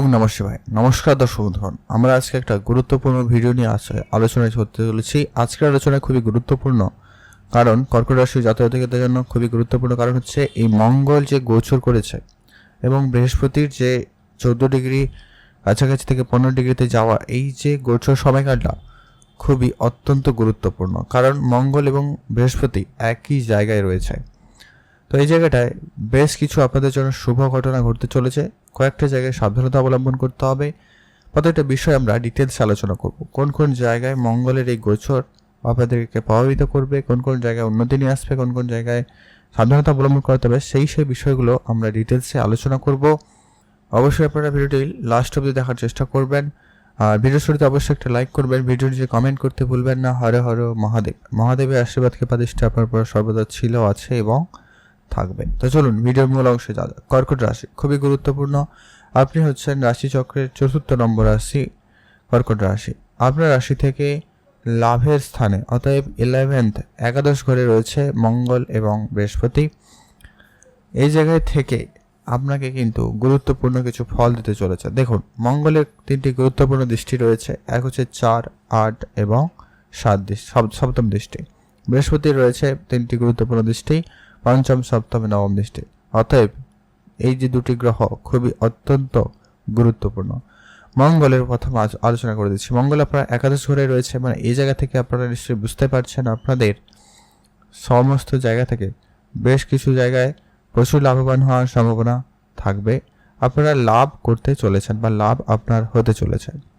ওম নম শিবায় নমস্কার দর্শক বন্ধুগণ। আমরা আজকে একটা গুরুত্বপূর্ণ ভিডিও নিয়ে আসে আলোচনায় করতে চলেছি। আজকের আলোচনা খুবই গুরুত্বপূর্ণ, কারণ কর্কট রাশি জাতকদের জন্য খুবই গুরুত্বপূর্ণ কারণ হচ্ছে এই মঙ্গল যে গোচর করেছে এবং বৃহস্পতির যে চোদ্দ ডিগ্রি কাছাকাছি থেকে পনেরো ডিগ্রিতে যাওয়া এই যে গোচর সময়কালটা খুবই অত্যন্ত গুরুত্বপূর্ণ, কারণ মঙ্গল এবং বৃহস্পতি একই জায়গায় রয়েছে। তো এই জায়গাটায় বেশ কিছু আপনাদের জন্য শুভ ঘটনা ঘটতে চলেছে। কয়েকটা জায়গায় সাবধানতা অবলম্বন করতে হবে। প্রত্যেকটা বিষয় আমরা ডিটেলস আলোচনা করব। কোন কোন জায়গায় মঙ্গলের এই গোচর আপনাদেরকে প্রভাবিত করবে, কোন কোন জায়গায় উন্নতি নিয়ে আসবে, কোন কোন জায়গায় সাবধানতা অবলম্বন করতে হবে, সেই সেই বিষয়গুলো আমরা ডিটেলসে আলোচনা করব। অবশ্যই আপনারা ভিডিওটি লাস্ট অবধি দেখার চেষ্টা করবেন। আর ভিডিও শুরুতে অবশ্যই একটা লাইক করবেন ভিডিও নিচে কমেন্ট করতে ভুলবেন না। হরে হর মহাদেব, মহাদেবের আশীর্বাদকে কৃপাদৃষ্টি আপনার পর সর্বদা ছিল, আছে এবং থাকবে। তো চলুন, ভিডিওর মূল অংশে যা কর্কট রাশি, খুবই গুরুত্বপূর্ণ। আপনি হচ্ছেন রাশিচক্রের চতুর্থ নম্বর রাশি, কর্কট রাশি। আপনার রাশি থেকে লাভের স্থানে, অতএব ইলেভেন্থ একাদশ ঘরে রয়েছে মঙ্গল এবং বৃহস্পতি। এই জায়গায় থেকে আপনাকে কিন্তু গুরুত্বপূর্ণ কিছু ফল দিতে চলেছে। দেখুন, মঙ্গলের তিনটি গুরুত্বপূর্ণ দৃষ্টি রয়েছে। এক হচ্ছে চার, আট এবং সাত দৃষ্টি সপ্তম দৃষ্টি। বৃহস্পতির রয়েছে তিনটি গুরুত্বপূর্ণ দৃষ্টি। পঞ্চম, সপ্তম, নবম দৃষ্টি। অতএব এই যে দুটি গ্রহ খুবই অত্যন্ত গুরুত্বপূর্ণ। মঙ্গলের প্রথম আলোচনা করে দিচ্ছি। মঙ্গল আপনার একাদশ ঘরে রয়েছে মানে এই জায়গা থেকে আপনারা নিশ্চয়ই বুঝতে পারছেন আপনাদের সমস্ত জায়গা থেকে বেশ কিছু জায়গায় প্রচুর লাভবান হওয়ার সম্ভাবনা থাকবে। আপনারা লাভ করতে চলেছেন বা লাভ আপনার হতে চলেছে।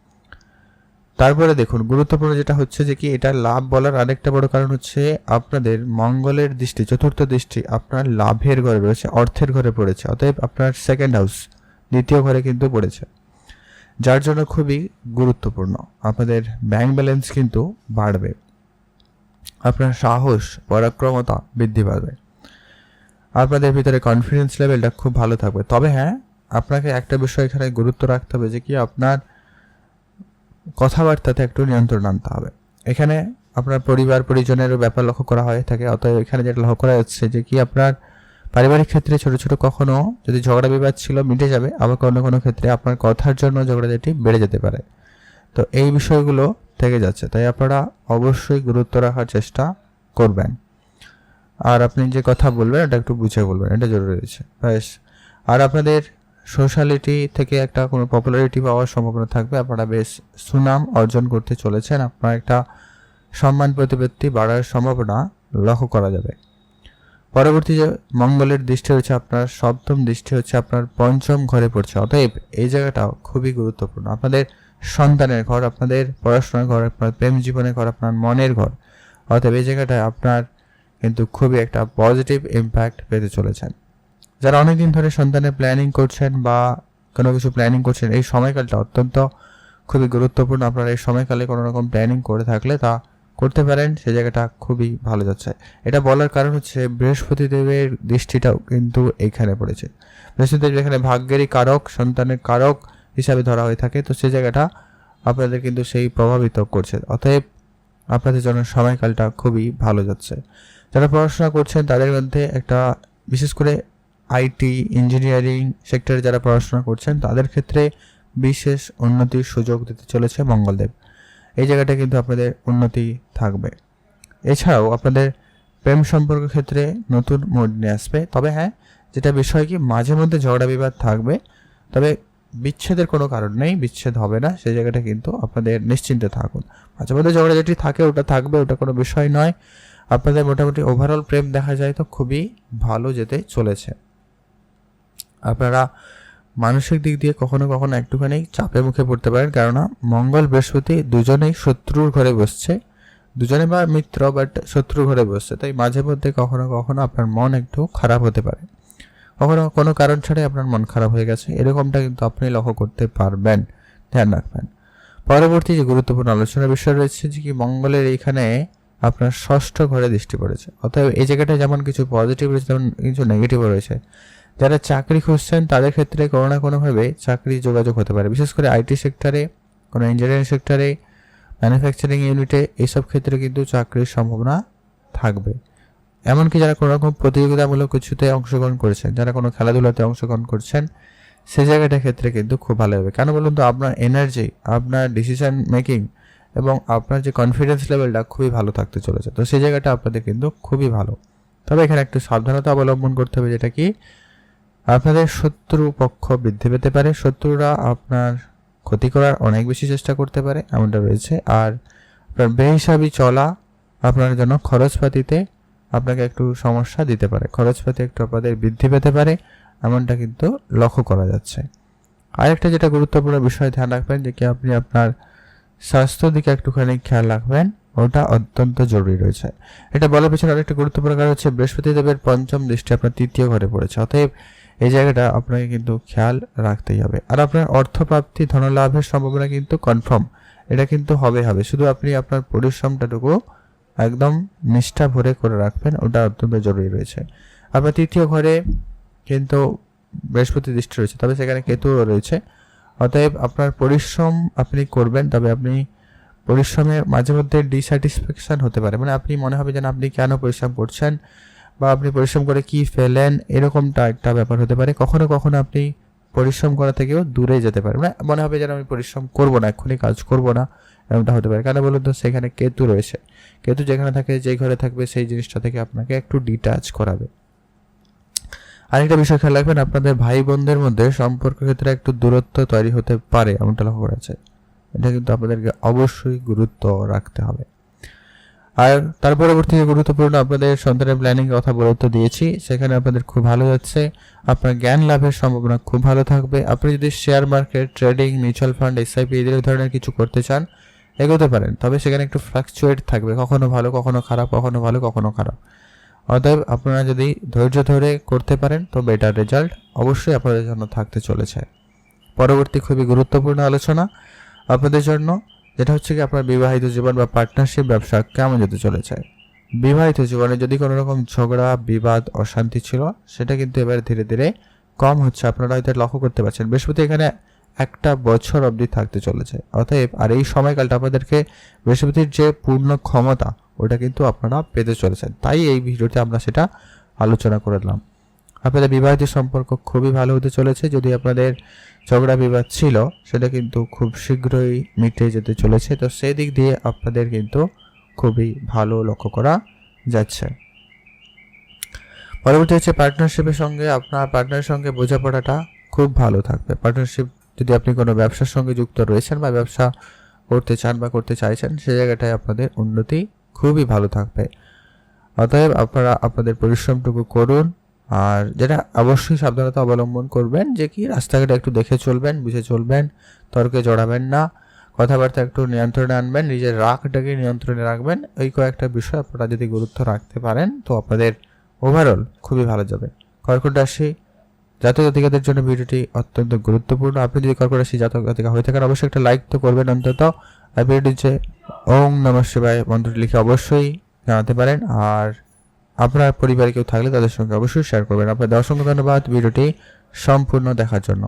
তারপরে দেখুন, গুরুত্বপূর্ণ যেটা হচ্ছে যে কি, এটা লাভ বলার আরেকটা বড় কারণ হচ্ছে আপনাদের মঙ্গলের দৃষ্টি, চতুর্থ দৃষ্টি, আপনার লাভের ঘরে রয়েছে অর্থের ঘরে পড়েছে, অতএব আপনার সেকেন্ড হাউস দ্বিতীয় ঘরে কিন্তু পড়েছে। যার জন্য খুবই গুরুত্বপূর্ণ, আপনাদের ব্যাংক ব্যালেন্স কিন্তু বাড়বে। আপনার সাহস, পরাক্রমতা বৃদ্ধি পাবে। আপনাদের ভিতরে কনফিডেন্স লেভেলটা খুব ভালো থাকবে। তবে হ্যাঁ আপনাকে একটা বিষয় এখানে গুরুত্ব রাখতে হবে যে কি, আপনার কথাবার্তাতে একটু নিয়ন্ত্রণ আনতে হবে। এখানে আপনার পরিবার, পরিজনেরও ব্যাপার লক্ষ্য করা হয়ে থাকে। অতএব এখানে যেটা লক্ষ্য করা যাচ্ছে যে কি আপনার পারিবারিক ক্ষেত্রে ছোট ছোট কখনো যদি ঝগড়া, বিবাদ ছিল, মিটে যাবে। আবার কোনো কোনো ক্ষেত্রে আপনার কথার জন্য ঝগড়াঝাটি বেড়ে যেতে পারে। তো এই বিষয়গুলো থেকে যাচ্ছে। তাই আপনারা অবশ্যই গুরুত্ব রাখার চেষ্টা করবেন। আর আপনি যে কথা বলবেন, এটা একটু বুঝে বলবেন। এটা জরুরি রয়েছে। ব্যাস আর আপনাদের সোশ্যালিটি থেকে একটা কোনো পপুলারিটি পাওয়ার সম্ভাবনা থাকবে। আপনারা বেশ সুনাম অর্জন করতে চলেছেন। আপনার একটা সম্মান প্রতিপত্তি বাড়ার সম্ভাবনা লক্ষ্য করা যাবে। পরবর্তী যে মঙ্গলের দৃষ্টি হচ্ছে আপনার সপ্তম দৃষ্টি হচ্ছে আপনার পঞ্চম ঘরে পড়ছে। অতএব এই জায়গাটাও খুবই গুরুত্বপূর্ণ। আপনাদের সন্তানের ঘর, আপনাদের পড়াশোনার ঘর, আপনার প্রেম জীবনের ঘর, আপনার মনের ঘর। অতএব এই জায়গাটায় আপনার কিন্তু খুবই একটা পজিটিভ ইম্প্যাক্ট পেতে চলেছেন। যারা অনেকদিন ধরে সন্তানের প্ল্যানিং করছেন বা কোনো কিছু প্ল্যানিং করছেন, এই সময়কালটা অত্যন্ত খুবই গুরুত্বপূর্ণ। আপনারা এই সময়কালে কোনো রকম প্ল্যানিং করে থাকলে তা করতে পারেন, সে জায়গাটা খুবই ভালো যাচ্ছে। এটা বলার কারণ হচ্ছে বৃহস্পতি দেবের দৃষ্টিটাও কিন্তু এইখানে পড়েছে। বৃহস্পতি দেব এখানে ভাগ্যেরই কারক, সন্তানের কারক হিসাবে ধরা হয়ে থাকে, তো সেই জায়গাটা আপনাদের কিন্তু সেই প্রভাবিত করছে। অতএব আপনাদের জন্য সময়কালটা খুবই ভালো যাচ্ছে। যারা পড়াশোনা করছেন, তাদের মধ্যে একটা, বিশেষ করে আইটি, ইঞ্জিনিয়ারিং সেক্টরে যারা পড়াশোনা করছেন, তাদের ক্ষেত্রে বিশেষ উন্নতির সুযোগ দিতে চলেছে মঙ্গলদেব। এই জায়গাটা কিন্তু আপনাদের উন্নতি থাকবে। এছাড়াও আপনাদের প্রেম সম্পর্ক ক্ষেত্রে নতুন মোড নিয়ে আসবে। তবে হ্যাঁ যেটা বিষয় কি, মাঝে মধ্যে ঝগড়া বিবাদ থাকবে, তবে বিচ্ছেদের কোনো কারণ নেই, বিচ্ছেদ হবে না, সেই জায়গাটা কিন্তু আপনাদের নিশ্চিন্তে থাকুন। মাঝে মধ্যে ঝগড়া যেটি থাকে, ওটা থাকবে, ওটা কোনো বিষয় নয়। আপনাদের মোটামুটি ওভারঅল প্রেম দেখা যায় তো খুবই ভালো যেতে চলেছে। আপনারা মানসিক দিক দিয়ে কখনো কখনো একটুখানি চাপে মুখে পড়তে পারেন। কেননা মঙ্গল বৃহস্পতি দুজনেই শত্রুর ঘরে বসছে। দুজনে বা মিত্র বাট শত্রুর ঘরে বসছে। তাই মাঝে মধ্যে কখনো কখনো আপনার মন একটু খারাপ হতে পারে। কখনো কোনো কারণ ছাড়াই আপনার মন খারাপ হয়ে গেছে। এরকমটা কিন্তু আপনি লক্ষ্য করতে পারবেন। ধ্যান রাখবেন। পরবর্তী যে গুরুত্বপূর্ণ আলোচনার বিষয় রয়েছে, যে কি মঙ্গলের এইখানে আপনার ষষ্ঠ ঘরে দৃষ্টি পড়েছে। অতএব এই জায়গাটায় যেমন কিছু পজিটিভ রয়েছে, তেমন কিছু নেগেটিভও রয়েছে। যারা চাকরি খুঁজছেন, তাদের ক্ষেত্রে কোনো না কোনোভাবে চাকরি যোগাযোগ হতে পারে। বিশেষ করে আইটি সেক্টরে, কোনো ইঞ্জিনিয়ারিং সেক্টরে ম্যানুফ্যাকচারিং ইউনিটে এইসব ক্ষেত্রে কিন্তু চাকরির সম্ভাবনা থাকবে। এমনকি যারা কোনো রকম প্রতিযোগিতামূলক কিছুতে অংশগ্রহণ করেছেন, যারা কোনো খেলাধুলাতে অংশগ্রহণ করছেন সেই জায়গাটার ক্ষেত্রে কিন্তু খুব ভালো হবে। কেন বলুন তো, আপনার এনার্জি আপনার ডিসিশন মেকিং এবং আপনার যে কনফিডেন্স লেভেলটা খুবই ভালো থাকতে চলেছে। তো সেই জায়গাটা আপনাদের কিন্তু খুবই ভালো। তবে এখানে একটু সাবধানতা অবলম্বন করতে হবে, যেটা কি আপনাদের শত্রু পক্ষ বৃদ্ধি পেতে পারে, শত্রুরা আপনার ক্ষতি করার অনেক বেশি চেষ্টা করতে পারে, এমনটা রয়েছে। আর আপনার বেহিসাবি চলা আপনার জন্য খরচপাতিতে আপনাকে একটু সমস্যা দিতে পারে, খরচপাতি একটু আপনাদের বৃদ্ধি পেতে পারে, এমনটা কিন্তু লক্ষ্য করা যাচ্ছে। আরেকটা যেটা গুরুত্বপূর্ণ বিষয় ধ্যান রাখবেন, যে কি আপনি আপনার স্বাস্থ্য দিকে একটুখানি খেয়াল রাখবেন, ওটা অত্যন্ত জরুরি রয়েছে। এটা বলার পেছনে আরেকটা গুরুত্বপূর্ণ কারণ হচ্ছে বৃহস্পতি দেবের পঞ্চম দৃষ্টি আপনার তৃতীয় ঘরে পড়েছে, অতএব এই জায়গাটা আপনাকে কিন্তু খেয়াল রাখতেই হবে। আর আপনার অর্থপ্রাপ্তি ধনলাভের সম্ভাবনা কিন্তু কনফার্ম এটা কিন্তু হবে হবে। শুধু আপনি আপনার পরিশ্রমটাটুকু একদম নিষ্ঠা ভরে করে রাখবেন, ওটা অত্যন্ত জরুরি রয়েছে। আপনার তৃতীয় ঘরে কিন্তু বৃহস্পতি দৃষ্টি রয়েছে, তবে সেখানে কেতুও রয়েছে। অতএব আপনার পরিশ্রম আপনি করবেন, তবে আপনি পরিশ্রমে মাঝে মধ্যে ডিস্যাটিসফ্যাকশন হতে পারে। মানে আপনি মনে হবে যেন আপনি কেন পরিশ্রম করছেন বা আপনি পরিশ্রম করে কি ফেলেন, এরকমটা একটা ব্যাপার হতে পারে। কখনো কখনো আপনি পরিশ্রম করা থেকেও দূরে যেতে পারেন। মানে মনে হবে যেন আমি পরিশ্রম করব না, এক্ষুনি কাজ করব না এরকমটা হতে পারে। কেন বলুন তো, সেখানে কেতু রয়েছে। কেতু যেখানে থাকে, যেই ঘরে থাকবে, সেই জিনিসটা থেকে আপনাকে একটু ডিটাচ করাবে। আরেকটা বিষয় খেয়াল রাখবেন, আপনাদের ভাই বোনদের মধ্যে সম্পর্ক ক্ষেত্রে একটু দূরত্ব তৈরি হতে পারে, এমনটা লক্ষ্য করা যায়। এটা কিন্তু আপনাদেরকে অবশ্যই গুরুত্ব রাখতে হবে। আর তার পরবর্তী গুরুত্বপূর্ণ আপনাদের সন্তানের প্ল্যানিং কথা বলে তো দিয়েছি, সেখানে আপনাদের খুব ভালো যাচ্ছে। আপনার জ্ঞান লাভের সম্ভাবনা খুব ভালো থাকবে। আপনি যদি share market trading mutual fund SIP এই ধরনের কিছু করতে চান, এগোতে পারেন। তবে সেখানে একটু ফ্লাকচুয়েট থাকবে। কখনো ভালো, কখনো খারাপ, কখনো ভালো, কখনো খারাপ। অতএব আপনারা যদি ধৈর্য ধরে করতে পারেন, তো বেটার রেজাল্ট অবশ্যই আপনাদের জন্য থাকতে চলেছে। পরবর্তী খুবই গুরুত্বপূর্ণ আলোচনা আপনাদের জন্য। যেটা হচ্ছে কি আপনার বিবাহিত জীবন বা পার্টনারশিপ ব্যবসা কেমন যেতে চলেছে? বিবাহিত জীবনে যদি কোনো রকম ঝগড়া, বিবাদ, অশান্তি ছিল, সেটা কিন্তু এবার ধীরে ধীরে কম হচ্ছে। আপনারা হয়তো লক্ষ্য করতে পারছেন, বৃহস্পতি এখানে একটা বছর অবধি থাকতে চলেছে। অতএব, আর এই সময়কালটা আপনাদেরকে বৃহস্পতির যে পূর্ণ ক্ষমতা, ওটা কিন্তু আপনারা পেতে চলেছেন। তাই এই ভিডিওতে আমরা সেটা আলোচনা করলাম আপনাদের বিবাহিত সম্পর্ক খুবই ভালো হতে চলেছে। যদি আপনাদের ঝগড়া বিবাদ ছিল, সেটা কিন্তু খুব শীঘ্রই মিটে যেতে চলেছে। তো সেই দিক দিয়ে আপনাদের কিন্তু খুবই ভালো লক্ষ্য করা যাচ্ছে। পরবর্তী হচ্ছে পার্টনারশিপের সঙ্গে আপনার পার্টনারের সঙ্গে বোঝাপড়াটা খুব ভালো থাকবে। পার্টনারশিপ যদি আপনি কোনো ব্যবসার সঙ্গে যুক্ত রয়েছেন বা ব্যবসা করতে চান বা করতে চাইছেন, সে জায়গাটায় আপনাদের উন্নতি খুবই ভালো থাকবে। অতএব আপনারা, আপনাদের পরিশ্রমটুকু করুন আর যেটা অবশ্যই সাবধানতা অবলম্বন করবেন যে কি, রাস্তাঘাটে একটু দেখে চলবেন, বুঝে চলবেন, তর্কে জড়াবেন না, কথাবার্তা একটু নিয়ন্ত্রণে আনবেন, নিজের রাগটাকে নিয়ন্ত্রণে রাখবেন, এই কয়েকটা বিষয় আপনারা যদি গুরুত্ব রাখতে পারেন, তো আপনাদের ওভারঅল খুবই ভালো যাবে। কর্কট রাশি, জাতক জাতিকাদের জন্য ভিডিওটি অত্যন্ত গুরুত্বপূর্ণ। আপনি যদি কর্কট রাশি জাতক জাতিকা হয়ে থাকেন, অবশ্যই একটা লাইক তো করবেন অন্তত, আর ভিডিওটি যে ওম নম শিবায় মন্ত্রটি লিখে অবশ্যই জানাতে পারেন। আর আপনার পরিবারে কেউ থাকলে তাদের সঙ্গে অবশ্যই শেয়ার করবেন। আপনার অসংখ্য ধন্যবাদ। ভিডিওটি সম্পূর্ণ দেখার জন্য।